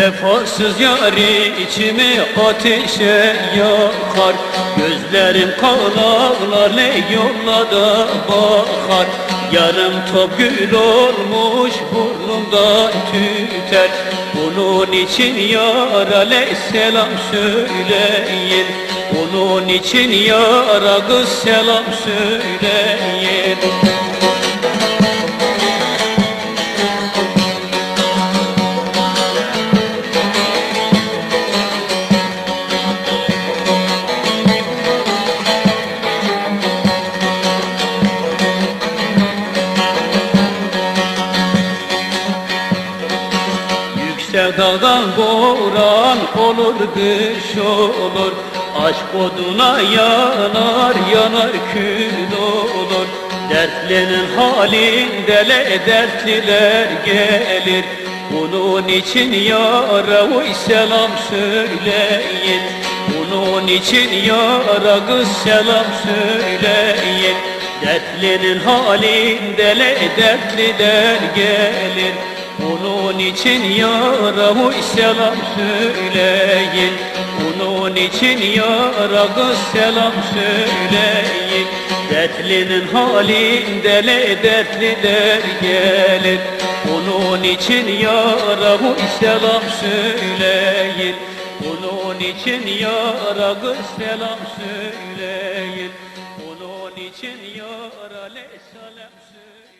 Vefasız yari içimi ateşe yakar. Gözlerim kan ağlar ne yolla da bakar. Yarım top gül olmuş burnumda tüter Bunun için yara selam söyleyin. Bunun için yara kız selam söyleyin Yüksek dağdan boran olur kış olur. Aşk oduna yanar yanar kül olur. Dertlinin halinde dertliler gelir. Bunun için yara uy selam söyleyin. Bunun için yara kız selam söyleyin. Dertlinin halinde dertliler gelir onun için yara selam söyleyin. Onun için yara kız selam söyleyin. Dertlinin halinde le dertliler gelir. Onun için yara selam söyleyin. Onun için yara kız selam söyleyin. Onun için yara le selam söyleyin.